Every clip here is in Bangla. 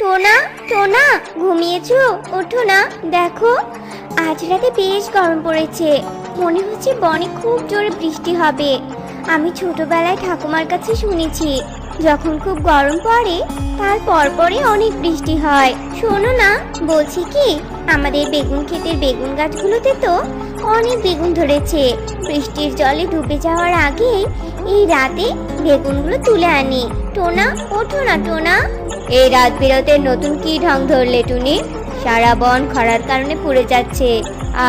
টোনা টোনা, ঘুমিয়েছো? ওঠো না, দেখো। আজ রাতে বেশ গরম পড়েছে। মনে হচ্ছে বনে খুব জোরে বৃষ্টি হবে। আমি ছোটবেলায় ঠাকুমার কাছে শুনেছি, যখন খুব গরম পড়ে, তার পরপরই অনেক বৃষ্টি হয়। শোনো না, বলছি কি, আমাদের বেগুন ক্ষেতের বেগুন গাছগুলোতে তো অনেক বেগুন ধরেছে। বৃষ্টির জলে ডুবে যাওয়ার আগে এই রাতে বেগুনগুলো তুলে আনি। টোনা, ওঠো না টোনা। এই রাত বিরতে নতুন কি ঢং ধরলে টুনি? সারা বন খরার কারণে পুড়ে যাচ্ছে।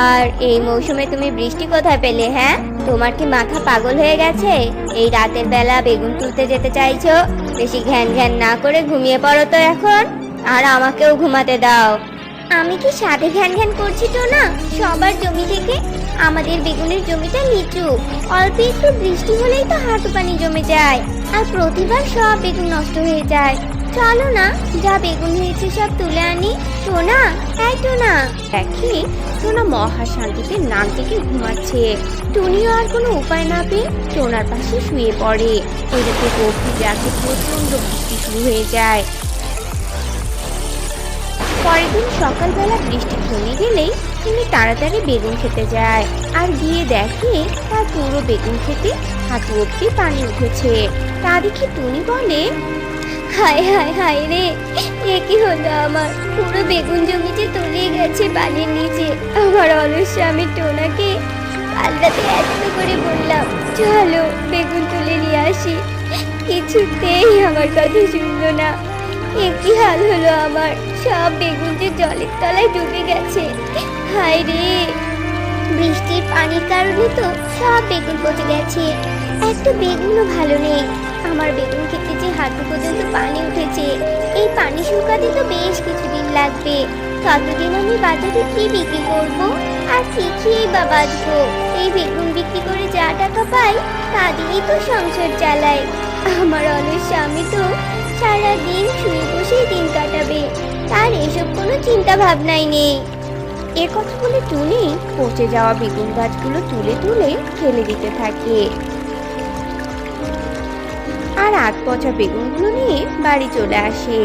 আর এই মৌসুমে তুমি বৃষ্টি কোথায় পেলে হ্যাঁ? তোমার কি মাথা পাগল হয়ে গেছে? এই রাতের বেলা বেগুন তুলতে যেতে চাইছো? বেশি ঘ্যান ঘ্যান না করে ঘুমিয়ে পড়ো তো এখন। আর আমাকেও ঘুমাতে দাও। আমি কি সাথে ঘ্যান ঘ্যান করছি তো না সবার জমি থেকে আমাদের বেগুনের জমিটা নিচু। অল্প একটু বৃষ্টি হলেই তো হাঁটু পানি জমে যায়। আর প্রতিবার সব বেগুন নষ্ট হয়ে যায়। চলো না, যা বেগুন হয়েছে সব তুলে আনি। টোনা এই টোনা। দেখি টোনা মহা শান্তিতে নাক ডেকে ঘুমাচ্ছে। টুনিও আর কোনো উপায় না পেয়ে টোনার পাশে শুয়ে পড়ে। এদিকে গভীর রাতে প্রচণ্ড বৃষ্টি শুরু হয়ে যায়। পরের দিন সকালবেলা বৃষ্টি থেমে গেলেই তিনি তাড়াতাড়ি বেগুন খেতে যায় আর গিয়ে দেখে তার পুরো বেগুন খেতে হাঁটু অব্দি পানি উঠেছে। তা দেখে টুনি বলে, হায় হায় হায় রে, এ কি হলো আমার? পুরো বেগুন জমিতে তলিয়ে গেছে বালির নিচে। আমার অলস স্বামী টোনাকে কাল এত করে বললাম, চলো বেগুন তুলে নিয়ে আসি। কিছুতেই আমার কথা শুনলো না। এ কি হাল হলো আমার? সব বেগুন যে জলের তলায় ডুবে গেছে। হায় রে। বৃষ্টির পানির কারণে তো সব বেগুন পচে গেছে। একটা বেগুনও ভালো নেই। আমার বেগুন খেতে যে হাঁটু পর্যন্ত পানি উঠেছে। এই পানি শুকাতে তো বেশ কিছুদিন লাগবে। ততদিন আমি বাজারে কি বিক্রি করব? আর কি খেয়েই বা বাঁচবো? এই বেগুন বিক্রি করে যা টাকা পাই, তা দিয়েই তো সংসার চালাই। আমার অলস স্বামী তো সারাদিন শুয়ে বসেই দিন কাটাবে। তার এসব কোনো চিন্তা ভাবনাই নেই। এ কথা বলে টুনি পচে যাওয়া বেগুন গাছগুলো তুলে তুলে ফেলে দিতে থাকে। আর আট পচা বেগুনগুলো নিয়ে বাড়ি চলে আসে।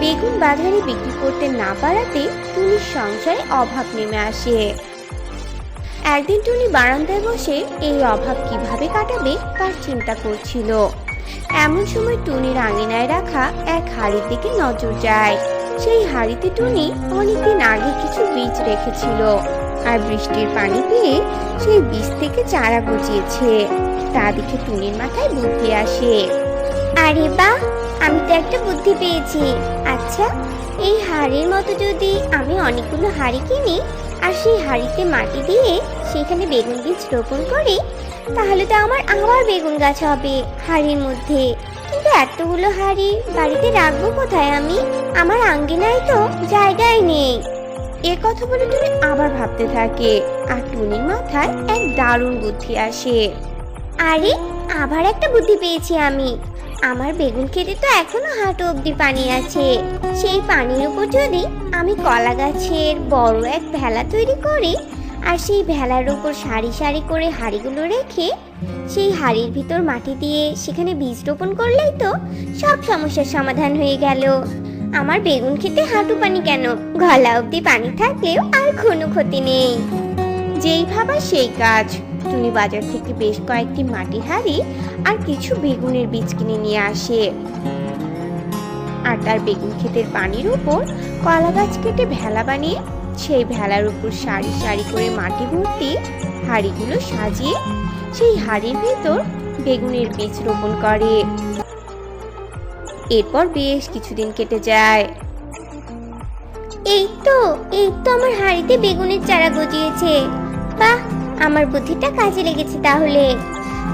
বেগুন বাজারে বিক্রি করতে না পারাতে টুনির সংসারে অভাব নেমে আসে। একদিন টুনি বারান্দায় বসে এই অভাব কীভাবে কাটাবে তার চিন্তা করছিল। এমন সময় টুনির আঙিনায় রাখা এক হাড়ির দিকে নজর যায়। সেই হাড়িতে টুনি অনেকদিন আগে কিছু বীজ রেখেছিল আর বৃষ্টির পানি পেয়ে সেই বীজ থেকে চারা গজিয়েছে। তা দেখে টুনির মাথায় বুদ্ধি আসে। আরে বাহ আমি তো একটা বুদ্ধি পেয়েছি। আচ্ছা এই হাড়ির মতো যদি আমি অনেকগুলো হাড়ি কিনি আর সেই হাড়িতে মাটি দিয়ে সেখানে বেগুন বীজ রোপণ করি তাহলে তো আমার আবার বেগুন গাছ হবে হাড়ির মধ্যে। কিন্তু এতগুলো হাড়ি বাড়িতে রাখব কোথায় আমি? আমার আঙ্গিনায় তো জায়গায় নেই। এ কথা বলে টুনি আবার ভাবতে থাকে। আর টুনির মাথায় এক দারুণ বুদ্ধি আসে। আরে আবার একটা বুদ্ধি পেয়েছি আমি। আমার বেগুন খেতে তো এখনও হাঁটু অব্দি পানি আছে। সেই পানির উপর যদি আমি কলা গাছের বড় এক ভেলা তৈরি করি আর সেই ভেলার উপর সারি সারি করে হাড়িগুলো রেখে সেই হাড়ির ভিতর মাটি দিয়ে সেখানে বীজ রোপণ করলেই তো সব সমস্যার সমাধান হয়ে গেল। আমার বেগুন খেতে হাঁটু পানি কেন? গলা অব্দি পানি থাকলেও আর কোনো ক্ষতি নেই। যেই ভাবা সেই কাজ। টুনি বাজার থেকে বেশ কয়েকটি মাটি হাড়ি আর কিছু বেগুনের বীজ কিনে নিয়ে আসে। আর তার বেগুন ক্ষেতের পানির উপর কলা গাছ কেটে ভেলা বানিয়ে সেই ভেলার উপর সারি সারি করে মাটি ভর্তি হাড়িগুলো সাজিয়ে সেই হাড়ির ভেতর বেগুনের বীজ রোপণ করে। এরপর বেশ কিছুদিন কেটে যায়। এই তো এই তো আমার হাড়িতে বেগুনের চারা গজিয়েছে। বাহ, আমার বুদ্ধিটা কাজে লেগেছে তাহলে।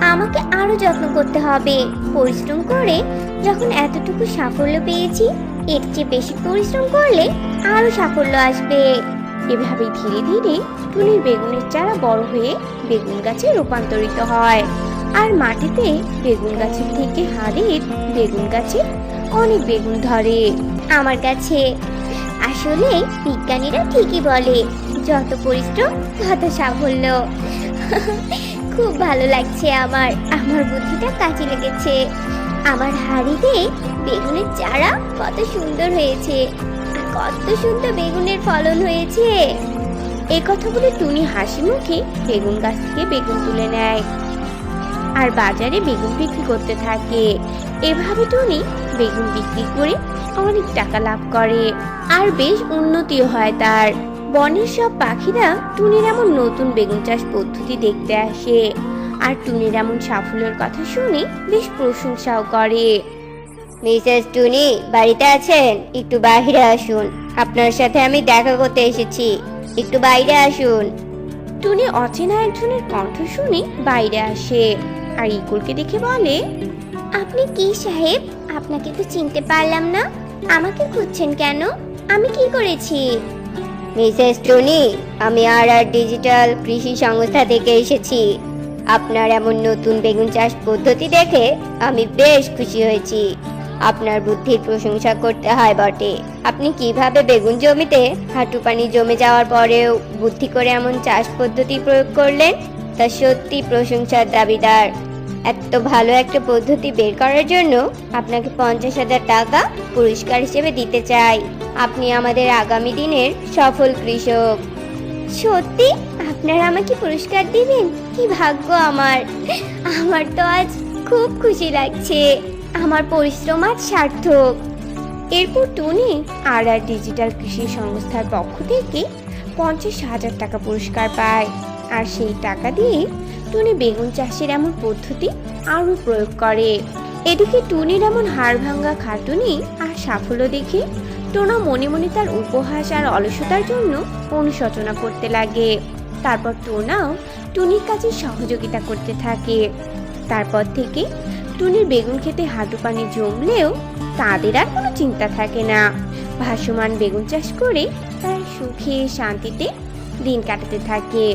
আমাকে আরও যত্ন করতে হবে। পরিশ্রম করে যখন এতটুকু সাফল্য পেয়েছি, এর চেয়ে বেশি পরিশ্রম করলে আরও সাফল্য আসবে। এভাবে ধীরে ধীরে টুনির বেগুনের চারা বড় হয়ে বেগুন গাছে রূপান্তরিত হয়। আর মাটিতে বেগুন গাছের থেকে হাড়ির বেগুন গাছে অনেক বেগুন ধরে। আমার কাছে আসলে বিজ্ঞানীরা ঠিকই বলে, যত পরিশ্রম, তত সাফল্য। খুব ভালো লাগছে আমার আমার বুদ্ধিটা কাজে লেগেছে। আমার হাড়িতে বেগুনের চারা কত সুন্দর হয়েছে। কত সুন্দর বেগুনের ফলন হয়েছে। এ কথা বলে টুনি হাসি মুখে বেগুন গাছ থেকে বেগুন তুলে নেয়। আর বাজারে বেগুন বিক্রি করতে থাকে। এভাবে টুনি বেগুন বিক্রি করে অনেক টাকা লাভ করে। আর বেশ উন্নতিও হয় তার। বনের সব পাখিরা টুনির এমন নতুন বেগুন চাষ পদ্ধতি দেখতে আসে। আর টুনির এমন সাফল্যের কথা শুনে বেশ প্রশংসাও করে। মিসেস টুনি বাড়িতে আছেন? একটু বাইরে আসুন। আপনার সাথে আমি দেখা করতে এসেছি। একটু বাইরে আসুন। টুনি অচেনা একজনের কণ্ঠ শুনে বাইরে আসে। আর ইকুলকে দেখে বলে আপনি কি সাহেব? আপনাকে তো চিনতে পারলাম না। আমাকে খুঁজছেন কেন? আমি কি করেছি? মিসেস টুনি আমি আর আর ডিজিটাল কৃষি সংস্থা থেকে এসেছি। আপনার এমন নতুন বেগুন চাষ পদ্ধতি দেখে আমি বেশ খুশি হয়েছি। আপনার বুদ্ধির প্রশংসা করতে হয় বটে। আপনি কীভাবে বেগুন জমিতে হাঁটু পানি জমে যাওয়ার পরেও বুদ্ধি করে এমন চাষ পদ্ধতি প্রয়োগ করলেন? তা সত্যি প্রশংসার দাবিদার। এত ভালো একটা পদ্ধতি বের করার জন্য আপনাকে পঞ্চাশ হাজার টাকা পুরস্কার হিসেবে দিতে চাই। আপনি আমাদের আগামী দিনের সফল কৃষক। সত্যি? আপনারা আমাকে পুরস্কার দিবেন? কি ভাগ্য আমার। আমার তো আজ খুব খুশি লাগছে। আমার পরিশ্রম আজ সার্থক। এরপর টুনি আর আর ডিজিটাল কৃষি সংস্থার পক্ষ থেকে পঞ্চাশ হাজার টাকা পুরস্কার পায়। আর সেই টাকা দিয়ে টুনি বেগুন চাষের এমন পদ্ধতি আরও প্রয়োগ করে। এদিকে টুনির এমন হাড় ভাঙ্গা খাটুনি আর সাফল্য দেখে টোনা মনে মনে তার উপহাস আর অলসতার জন্য অনুশোচনা করতে লাগে। তারপর টোনাও টুনির কাছে সহযোগিতা করতে থাকে। তারপর থেকে টুনির বেগুন খেতে হাঁটু পানি জমলেও তাদের আর কোনো চিন্তা থাকে না। ভাসমান বেগুন চাষ করে তারা সুখে শান্তিতে দিন কাটাতে থাকে।